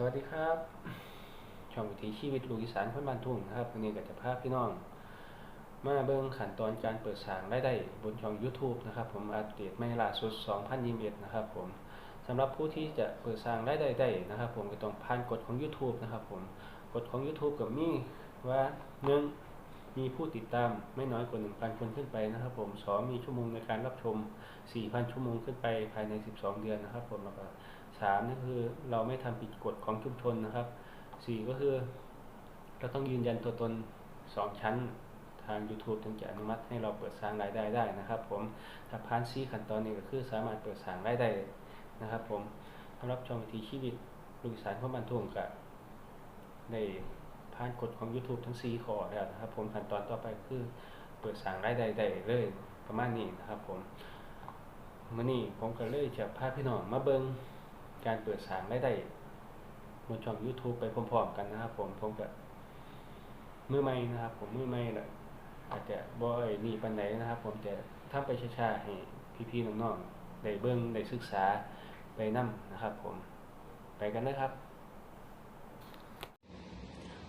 สวัสดีครับ ช่องวิถีชีวิตลูกอีสานคนบ้านทุ่งนะครับวันนี้ก็จะพาพี่น้อง มาเบิ่งขั้นตอนการเปิดสร้างรายได้บนช่อง YouTube นะครับ ผมอัปเดตไม่ล่าสุด 2021 นะครับ ผมสำหรับผู้ที่จะเปิดสร้างรายได้ได้นะครับ ผมก็ต้องผ่านกฎของ YouTube นะครับ ผมกฎของ YouTube กับมีว่าหนึ่งมีผู้ติดตามไม่น้อยกว่า 1,000 คนขึ้นไปนะครับ ผมสองมีชั่วโมงในการรับชม 4,000 ชั่วโมงขึ้นไปภายใน 12 เดือนนะครับ ผมแล้วก็ สามนี่นคือเราไม่ทำผิดกฎของชุมชนนะครับสี่ก็คือ เราต้องยืนยันตัวตน2ชั้นทาง YouTube ถึงจะอนุมัติให้เราเปิดสร้างรายได้ได้นะครับ ผมถ้าผ่านซีขั้นตอนนี้ก็คือสามารถเปิดสร้างรายได้นะครับ ผมสำหรับช่องวิถีชีวิตลูกสานพ่อบ้านทุ่งกับได้ผ่านกฎของ YouTube ทั้ง 4 ข้อแล้วนะครับ ผมขั้นตอนต่อไปคือเปิดสร้างรายได้ได้เลยประมาณนี้นะครับ ผมมื่อนี้ผมก็เลยจะพาพี่น้องมาเบิง การเปิดสางรายได้บนช่อง YouTube ไปพร้อมๆกันนะครับผมผมก็มือใหม่นะครับ ผมมือใหม่ลยอาจจะบ่อยนี่ปันไหนนะครับ ผมจะทำไปช้าๆให้พี่ๆน้องๆได้เบิ่งได้ศึกษาไปนํนะครับ ผมไปกันนะครับ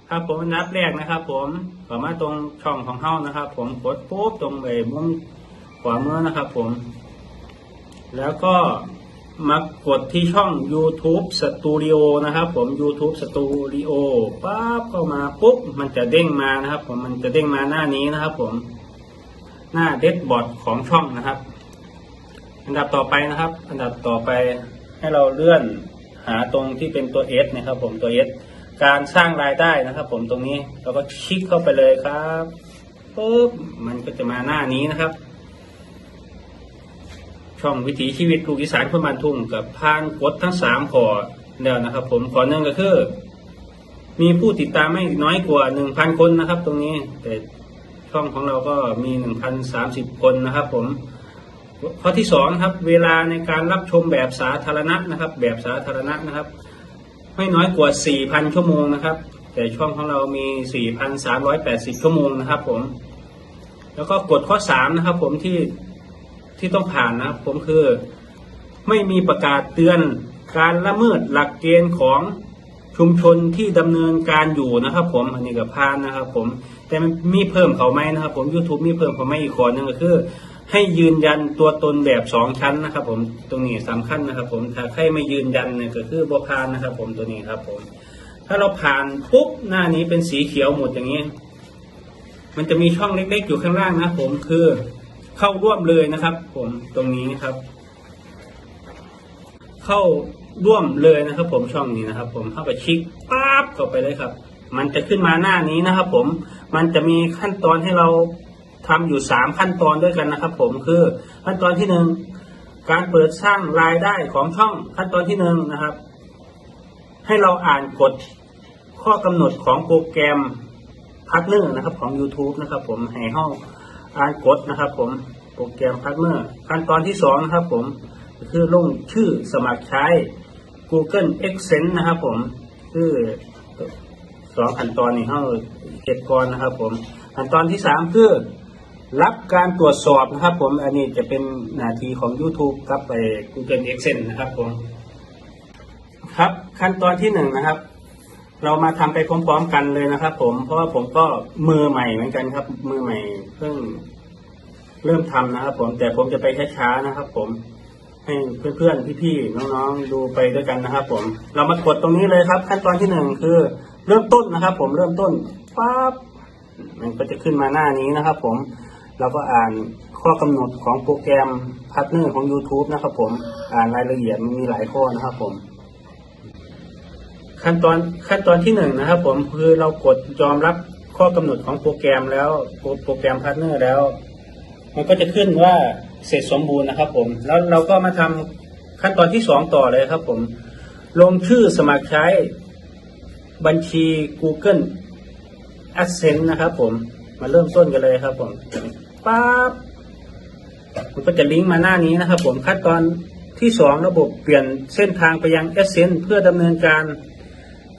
ครับผมนับแรกนะครับ ผมเข้ามาตรงช่องของเฮานะครับ ผมกดปุ๊บตรงไอ้มุมขวามือนะครับ ผม แล้วก็ มากดที่ช่อง YouTube Studio นะครับ ผม YouTube Studio ปั๊บเข้ามาปุ๊บมันจะเด้งมานะครับ ผมมันจะเด้งมาหน้านี้นะครับ ผมหน้าเด b บอ d ของช่องนะครับ อันดับต่อไปนะครับ อันดับต่อไปให้เราเลื่อนหาตรงที่เป็นตัว S นะครับ ผมตัว S การสร้างรายได้นะครับ ผมตรงนี้เราก็คลิกเข้าไปเลยครับปุ๊บมันก็จะมาหน้านี้นะครับ ช่องวิถีชีวิตลูกอีสานคนบ้านทุ่งกับพานกดทั้งสามขอแล้วนะครับ ผมขอหนึ่งก็คือ มีผู้ติดตามไม่น้อยกว่าหนึ่งพันคนนะครับ ตรงนี้แต่ช่องของเราก็มีหนึ่งพันสามสิบคนนะครับ ผมข้อที่สองครับ เวลาในการรับชมแบบสาธารณะนะครับ แบบสาธารณะนะครับ ไม่น้อยกว่า4,000ชั่วโมงนะครับ แต่ช่องของเรามี4,380ชั่วโมงนะครับ ผม แล้วก็กฎข้อ3นะครับ ผมที่ ที่ต้องผ่านนะผมคือไม่มีประกาศเตือนการละเมิดหลักเกณฑ์ของชุมชนที่ดำเนินการอยู่นะครับ ผมอันนี้ก็ผ่านนะครับ ผมแต่มีเพิ่มเขาไหมนะครับ ผม YouTube มีเพิ่มเขาไหมอีกข้อหนึงก็คือ ให้ยืนยันตัวตนแบบสองชั้นนะครับ ผมตรงนี้สำคัญนะครับ ผมถ้าใครไม่ยืนยันเนี่ยก็คือบ่ผ่านนะครับ ผมตัวนี้ครับ ผม ถ้าเราผ่านปุ๊บหน้านี้เป็นสีเขียวหมดอย่างนี้ มันจะมีช่องเล็ก ๆ อยู่ข้างล่างนะผมคือ เข้าร่วมเลยนะครับ ผมตรงนี้ครับ เข้าร่วมเลยนะครับ ผมช่องนี้นะครับ ผมเข้าไปคลิกปั๊บเข้าไปเลยครับ มันจะขึ้นมาหน้านี้นะครับ ผมมันจะมีขั้นตอนให้เราทำอยู่สามขั้นตอนด้วยกันนะครับ ผมคือขั้นตอนที่หนึ่งการเปิดสร้างรายได้ของช่องขั้นตอนที่หนึ่งนะครับ ให้เราอ่านกฎข้อกำหนดของโปรแกรมพาร์ทเนอร์นะครับ ของ YouTube นะครับ ผมให้ห้อง อ่านกฎนะครับผมโปรแกรมพาร์ทเนอร์ขั้นตอนที่สองนะครับผมคือลงชื่อสมัครใช้ Google Accent นะครับผมคือสองขั้นตอนนี้เขาเก็บก่อนนะครับผมขั้นตอนที่สามคือรับการตรวจสอบนะครับผมอันนี้จะเป็นหน้าที่ของ YouTube กับไป Google Accent นะครับผมครับขั้นตอนที่หนึ่งนะครับ เรามาทำไปพร้อมๆกันเลยนะครับ ผมเพราะว่าผมก็มือใหม่เหมือนกันครับ มือใหม่เพิ่งเริ่มทำนะครับ ผมแต่ผมจะไปช้าๆนะครับ ผมให้เพื่อนๆพี่ๆน้องๆดูไปด้วยกันนะครับ ผม เรามากดตรงนี้เลยครับ ขั้นตอนที่หนึ่งคือ เริ่มต้นนะครับ ผมเริ่มต้นปั๊บมันก็จะขึ้นมาหน้านี้นะครับ ผมเราก็อ่านข้อกำหนดของโปรแกรมพาร์ทเนอร์ของ YouTube นะครับ ผมอ่านรายละเอียดมันมีหลายข้อนะครับ ผม ขั้นตอนขั้นตอนที่หนึ่งนะครับผมคือเรากดยอมรับข้อกำหนดของโปรแกรมแล้วโปรแกรมพาร์ทเนอร์แล้ว มันก็จะขึ้นว่าเสร็จสมบูรณ์นะครับผมแล้วเราก็มาทำขั้นตอนที่สองต่อเลยครับผมลงชื่อสมัครใช้บัญชี Google Adsense นะครับผมมาเริ่มต้นกันเลยครับผมปั๊บมันก็จะลิงก์มาหน้านี้นะครับผมขั้นตอนที่สองระบบเปลี่ยนเส้นทางไปยัง Adsense เพื่อดำเนินการ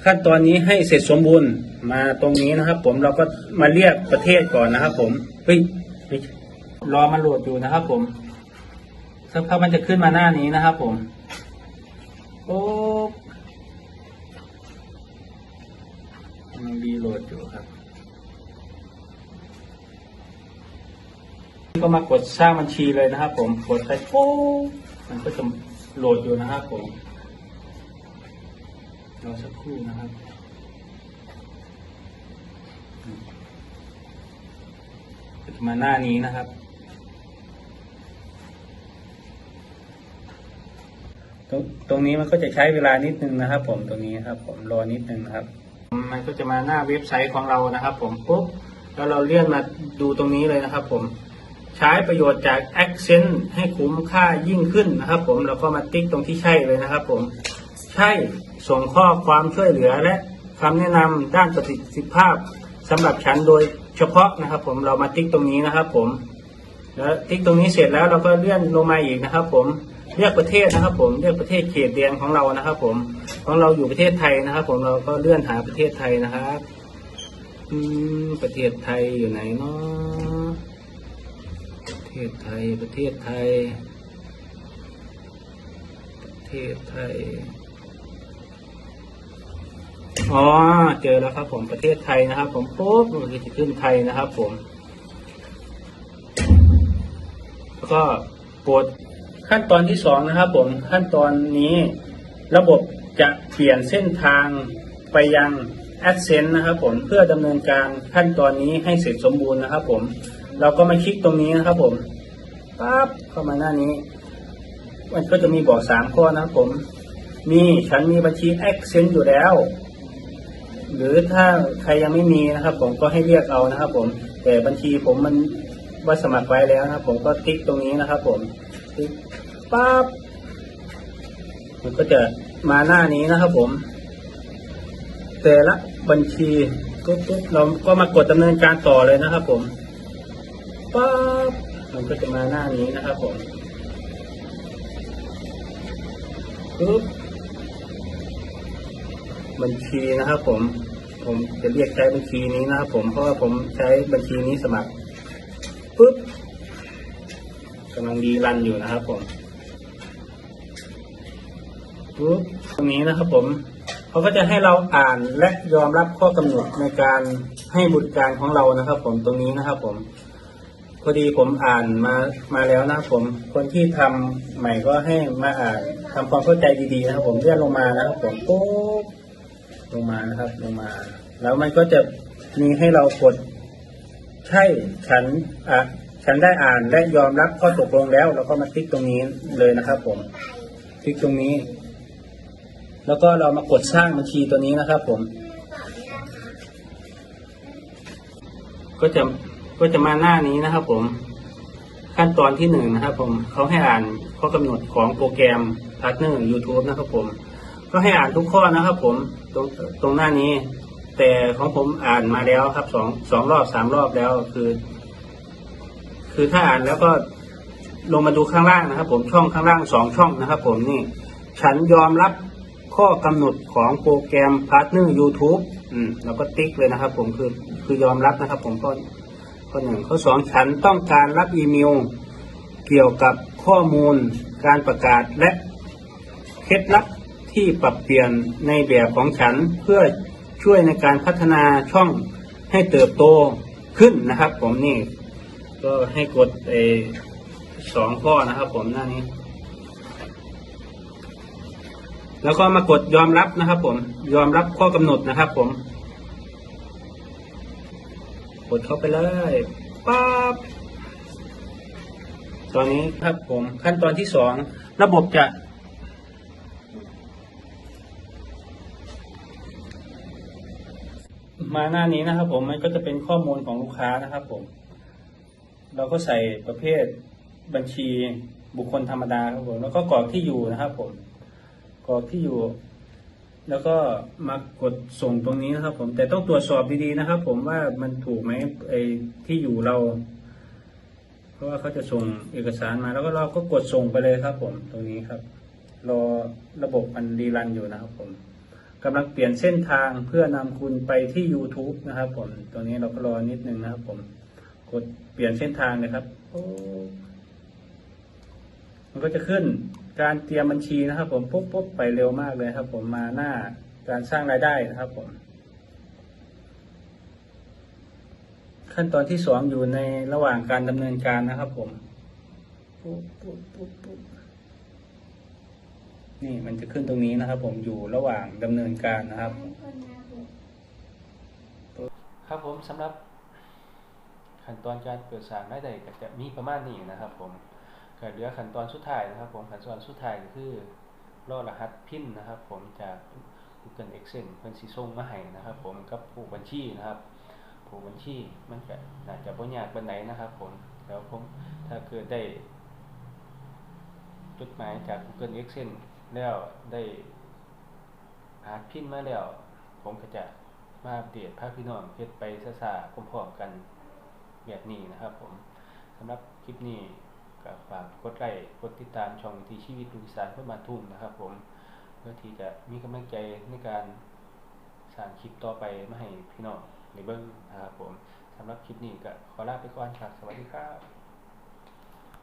ขั้นตอนนี้ให้เสร็จสมบูรณ์มาตรงนี้นะครับ ผมเราก็มาเรียกประเทศก่อนนะครับ ผมเฮ้ยรอมาโหลดอยู่นะครับ ผมสักพักมันจะขึ้นมาหน้านี้นะครับ ผมโอ้กำลังรีโหลดอยู่ครับ ก็มากดสร้างบัญชีเลยนะครับ ผมกดไปโป๊บมันก็จะโหลดอยู่นะครับ ผม รอสักครู่นะครับก็จะมาหน้านี้นะครับ ตรงตรงนี้มันก็จะใช้เวลานิดนึงนะครับ ผมตรงนี้ครับ ผมรอนิดนึงนะครับ มันก็จะมาหน้าเว็บไซต์ของเรานะครับ ผมปุ๊บแล้วเราเลื่อนมาดูตรงนี้เลยนะครับ ผมใช้ประโยชน์จาก Accent ให้คุ้มค่ายิ่งขึ้นนะครับ ผมเราก็มาติ๊กตรงที่ใช่เลยนะครับ ผมใช่ ส่งข้อความช่วยเหลือและคำแนะนำด้านประสิทธิภาพสำหรับฉันโดยเฉพาะนะครับ ผมเรามาติ๊กตรงนี้นะครับ ผมแล้วติ๊กตรงนี้เสร็จแล้วเราก็เลื่อนลงมาอีกนะครับ ผมเลือกประเทศนะครับ ผมเลือกประเทศเขตแดนของเรานะครับ ผมของเราอยู่ประเทศไทยนะครับ ผมเราก็เลื่อนหาประเทศไทยนะครับอืมประเทศไทยอยู่ไหนเนาะประเทศไทยประเทศไทย ประเทศไทย อ๋อ เจอแล้วครับ ผมประเทศไทยนะครับ ผมปุ๊บมันก็จะขึ้นไทยนะครับ ผม แล้วก็โปรดขั้นตอนที่สองนะครับ ผมขั้นตอนนี้ ระบบจะเปลี่ยนเส้นทางไปยัง Accent นะครับ ผมเพื่อดำเนินการขั้นตอนนี้ให้เสร็จสมบูรณ์นะครับ ผม เราก็มาคลิกตรงนี้นะครับ ผมปั๊บเข้ามาหน้านี้ มันก็จะมีบอกสามข้อนะครับผม มีฉันมีบัญชี Accent อยู่แล้ว หรือถ้าใครยังไม่มีนะครับ ผมก็ให้เรียกเอานะครับ ผม แต่บัญชีผมมันว่าสมัครไว้แล้วนะครับ ผมก็ติ๊กตรงนี้นะครับ ผมติ๊กปั๊บมันก็จะมาหน้านี้นะครับ ผม แต่ละบัญชีปุ๊บปุ๊บเราก็มากดดำเนินการต่อเลยนะครับ ผมปั๊บมันก็จะมาหน้านี้นะครับ ผมปุ๊บ บัญชีนะครับผม ผมจะเรียกใช้บัญชีนี้นะครับผม เพราะว่าผมใช้บัญชีนี้สมัครปุ๊บกำลังดีรันอยู่นะครับผมปุ๊บตรงนี้นะครับผมเขาก็จะให้เราอ่านและยอมรับข้อกำหนดในการให้บริการของเรานะครับ ผมตรงนี้นะครับ ผมพอดีผมอ่านมามาแล้วนะครับผม คนที่ทำใหม่ก็ให้มาอ่านทำความเข้าใจดีๆนะครับ ผมเลื่อนลงมานะครับผมปุ๊บ ลงมานะครับ ลงมา แล้วมันก็จะมีให้เรากดใช่ฉันอะฉันได้อ่านและยอมรับข้อตกลงแล้วเราก็มาติ๊กตรงนี้เลยนะครับ ผมติ๊กตรงนี้ แล้วก็เรามากดสร้างบัญชีตัวนี้นะครับ ผม ก็จะก็จะมาหน้านี้นะครับ ผม ขั้นตอนที่หนึ่งนะครับ ผมเขาให้อ่านข้อกำหนดของโปรแกรมพาร์ทเนอร์ยูทูบนะครับผม ก็ให้อ่านทุกข้อนะครับ ผมตรงตรงหน้านี้ แต่ของผมอ่านมาแล้วครับสองสองรอบสามรอบแล้วคือ คือถ้าอ่านแล้วก็ลงมาดูข้างล่างนะครับ ผมช่องข้างล่างสองช่องนะครับ ผมนี่ ฉันยอมรับข้อกำหนดของโปรแกรมพาร์ทเนอร์ YouTube อืมแล้วก็ติ๊กเลยนะครับ ผมคือคือยอมรับนะครับ ผมข้อข้อหนึ่งข้อสองฉันต้องการรับอีเมล เกี่ยวกับข้อมูลการประกาศและเคล็ดลับ ที่ปรับเปลี่ยนในแบบของฉันเพื่อช่วยในการพัฒนาช่องให้เติบโตขึ้นนะครับ ผมนี่ ก็ให้กดเอสองข้อนะครับ ผมหน้านี้ แล้วก็มากดยอมรับนะครับ ผมยอมรับข้อกำหนดนะครับ ผม กดเข้าไปเลยปั๊บตอนนี้ครับผมขั้นตอนที่สองระบบจะ มาหน้านี้นะครับ ผมมันก็จะเป็นข้อมูลของลูกค้านะครับ ผม เราก็ใส่ประเภทบัญชีบุคคลธรรมดาครับผม แล้วก็กรอกที่อยู่นะครับ ผมกรอกที่อยู่ แล้วก็มากดส่งตรงนี้นะครับ ผม แต่ต้องตรวจสอบดีๆนะครับ ผมว่ามันถูกไหมไอ้ที่อยู่เรา เพราะว่าเขาจะส่งเอกสารมา แล้วก็เราก็กดส่งไปเลยครับ ผมตรงนี้ครับรอระบบมันรีรันอยู่นะครับ ผม กำลังเปลี่ยนเส้นทางเพื่อนำคุณไปที่ YouTube นะครับ ผมตรงนี้เราก็รอนิดนึงนะครับ ผม กดเปลี่ยนเส้นทางนะครับ มันก็จะขึ้นการเตรียมบัญชีนะครับ ผมปุ๊บปุ๊บไปเร็วมากเลยครับ ผมมาหน้าการสร้างรายได้นะครับ ผม ขั้นตอนที่สองอยู่ในระหว่างการดำเนินการนะครับ ผมปุ๊บปุ๊บปุ๊บปุ๊บ นี่มันจะขึ้นตรงนี้นะครับ ผมอยู่ระหว่างดำเนินการนะครับ ครับผมสำหรับขั้นตอนการเปิดสางได้ก็จะมีประมาณนี้นะครับ ผมก็เหลือขั้นตอนสุดท้ายนะครับ ผมขั้นตอนสุดท้ายก็คือรอรหัสพินนะครับ ผมจาก Google Excel เพิ่นสิส่งมาให้นะครับ ผมกับผู้บัญชีนะครับ ผู้บัญชีมันก็น่าจะบ่ยากปานใดนะครับ ผมแล้วผมถ้าเกิดได้จดหมายจาก Google Excel แล้วได้หัสพินมาแล้ว ผมก็จะมาอัปเดตพาพี่น้องเฮ็ดไปซ่าๆพร้อมๆกันแบบนี้นะครับ ผมสำหรับคลิปนี้ก็ฝากกดไลค์กดติดตามช่องวิถีชีวิตลูกสานเพื่อมาทุ่งนะครับ ผมเพื่อที่จะมีกำลังใจในการสร้างคลิปต่อไปมาให้พี่น้องในเบิ้งนะครับผมสำหรับคลิปนี้ก็ขอลาไปก่อนครับสวัสดีครับ